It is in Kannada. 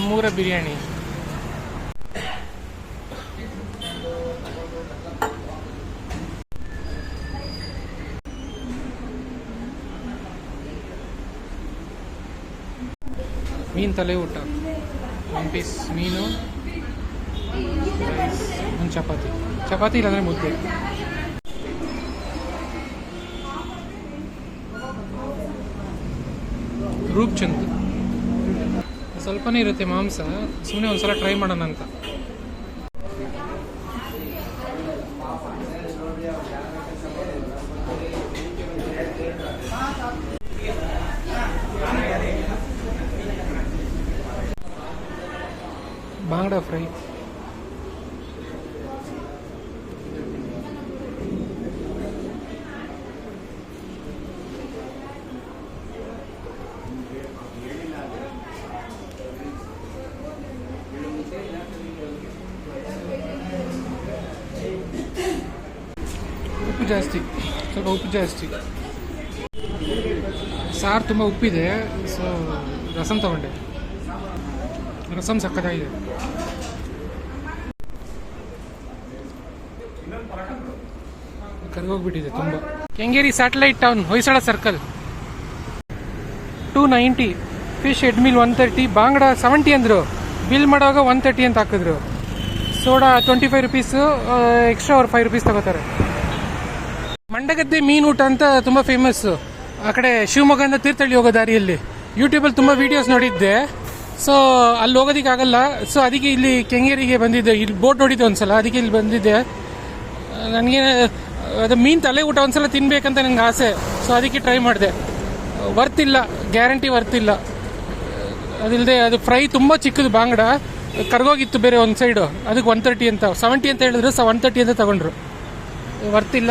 ನಮ್ಮೂರ ಬಿರಿಯಾನಿ. ಮೀನ್ ತಲೆ ಊಟ. ಒನ್ ಪೀಸ್ ಮೀನು. ರೈಸ್ ಒಂದು ಚಪಾತಿ. ಚಪಾತಿ ಇಲ್ಲಾಂದ್ರೆ ಮುದ್ದೆ. ರೂಪ್ ಚಂದ್ ಸ್ವಲ್ಪನೇ ಇರುತ್ತೆ ಮಾಂಸ. ಸುಮ್ಮನೆ ಒಂದ್ಸಲ ಟ್ರೈ ಮಾಡೋಣ ಅಂತ. ಬಾಂಗ್ಡಾ ಫ್ರೈ. ಜಾಸ್ತಿ, ಸ್ವಲ್ಪ ಉಪ್ಪು ಜಾಸ್ತಿ. ಸಾರು ತುಂಬ ಉಪ್ಪಿದೆ ಸೊ ರಸಂ ತಗೊಂಡೆ. ರಸಂ ಸಕ್ಕತ್ತಾಗಿದೆ. ಕರ್ಗೋಗ್ಬಿಟ್ಟಿದೆ ತುಂಬ. Kengeri satellite town Hoysala circle two ninety fish head meal one thirty bangda seventy ಅಂದರು. ಬಿಲ್ ಮಾಡುವಾಗ ಒನ್ ತರ್ಟಿ ಅಂತ ಹಾಕಿದ್ರು. Soda twenty five rupees extra ಅವ್ರು ಫೈವ್ ರುಪೀಸ್ ತಗೋತಾರೆ. ಮಂಡಗದ್ದೆ ಮೀನು ಊಟ ಅಂತ ತುಂಬ ಫೇಮಸ್ ಆ ಕಡೆ ಶಿವಮೊಗ್ಗದಿಂದ ತೀರ್ಥಹಳ್ಳಿ ಹೋಗೋ ದಾರಿಯಲ್ಲಿ. ಯೂಟ್ಯೂಬಲ್ಲಿ ತುಂಬ ವೀಡಿಯೋಸ್ ನೋಡಿದ್ದೆ. ಸೊ ಅಲ್ಲಿ ಹೋಗೋದಕ್ಕಾಗಲ್ಲ ಸೊ ಅದಕ್ಕೆ ಇಲ್ಲಿ ಕೆಂಗೇರಿಗೆ ಬಂದಿದ್ದೆ. ಇಲ್ಲಿ ಬೋಟ್ ನೋಡಿದ್ದೆ ಒಂದ್ಸಲ. ಅದಕ್ಕೆ ಇಲ್ಲಿ ಬಂದಿದ್ದೆ. ನನಗೆ, ಅದು ಮೀನು ತಲೆ ಊಟ ಒಂದ್ಸಲ ತಿನ್ಬೇಕಂತ ನನಗೆ ಆಸೆ. ಸೊ ಅದಕ್ಕೆ ಟ್ರೈ ಮಾಡಿದೆ. ವರ್ತ್ ಇಲ್ಲ. ಗ್ಯಾರಂಟಿ ವರ್ತ್ ಇಲ್ಲ. ಅದಿಲ್ಲದೆ ಅದು ಫ್ರೈ ತುಂಬ ಚಿಕ್ಕದು ಬಾಂಗಡ. ಕರ್ಗೋಗಿತ್ತು ಬೇರೆ ಒಂದು ಸೈಡು ಅದಕ್ಕೆ ಒನ್ ತರ್ಟಿ ಅಂತ. ಸೆವೆಂಟಿ ಅಂತ ಹೇಳಿದ್ರು. ಸೊ ಒನ್ ತರ್ಟಿ ಅಂತ ತಗೊಂಡ್ರು. ವರ್ತಿಲ್ಲ